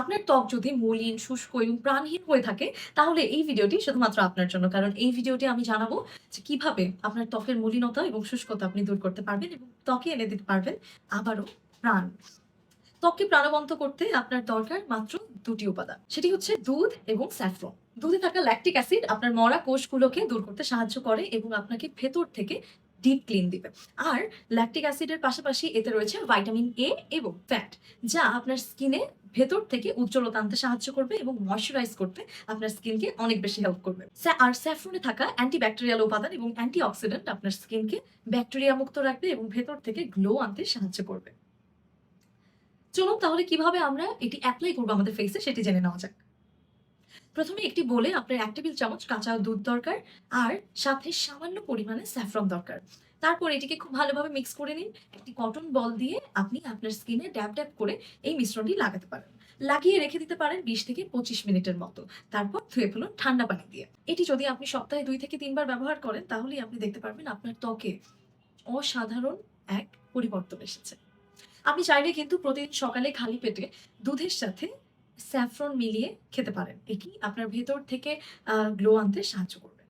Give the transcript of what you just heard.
আপনার ত্বক যদি মলিন, শুষ্ক এবং প্রাণহীন হয়ে থাকে, তাহলে এই ভিডিওটি শুধুমাত্র আপনার জন্য। কারণ এই ভিডিওটি আমি জানাব যে কীভাবে আপনার ত্বকের মলিনতা এবং শুষ্কতা আপনি দূর করতে পারবেন এবং ত্বকে এনে দিতে পারবেন আবারও প্রাণ। ত্বককে প্রাণবন্ত করতে আপনার দরকার মাত্র দুটি উপাদান। সেটি হচ্ছে দুধ এবং স্যাফরন। দুধে থাকা ল্যাকটিক অ্যাসিড আপনার মরা কোষগুলোকে দূর করতে সাহায্য করে এবং আপনাকে ভেতর থেকে ডিপ ক্লিন দিবে। আর ল্যাকটিক অ্যাসিডের পাশাপাশি এতে রয়েছে ভাইটামিন এ এবং ফ্যাট যা আপনার স্কিনে ভেতর থেকে উজ্জ্বলতা আনতে সাহায্য করবে এবং ময়শ্চারাইজ করতে আপনার স্কিনকে অনেক বেশি হেল্প করবে। আর স্যাফরনে থাকা অ্যান্টিব্যাকটেরিয়াল উপাদান এবং অ্যান্টিঅক্সিডেন্ট আপনার স্কিনকে ব্যাকটেরিয়া মুক্ত রাখবে এবং ভেতর থেকে গ্লো আনতে সাহায্য করবে। চলুন তাহলে কীভাবে আমরা এটি অ্যাপ্লাই করব আমাদের ফেসে সেটি জেনে নেওয়া যাক। প্রথমে একটি বলে আপনার এক টেবিল চামচ কাঁচা দুধ দরকার আর সাথে সামান্য পরিমাণে স্যাফরন দরকার। তারপর এটিকে খুব ভালোভাবে মিক্স করে নিন। একটি কটন বল দিয়ে আপনি আপনার স্কিনে ড্যাব ড্যাব করে এই মিশ্রণটি লাগাতে পারেন। লাগিয়ে রেখে দিতে পারেন বিশ থেকে পঁচিশ মিনিটের মতো। তারপর ধুয়ে ফেলুন ঠান্ডা পানি দিয়ে। এটি যদি আপনি সপ্তাহে দুই থেকে তিনবার ব্যবহার করেন, তাহলেই আপনি দেখতে পারবেন আপনার ত্বকে অসাধারণ এক পরিবর্তন এসেছে। আপনি চাইলে কিন্তু প্রতিদিন সকালে খালি পেটে দুধের সাথে স্যাফরন মিলিয়ে খেতে পারেন। এটি আপনার ভেতর থেকে গ্লো আনতে সাহায্য করবে।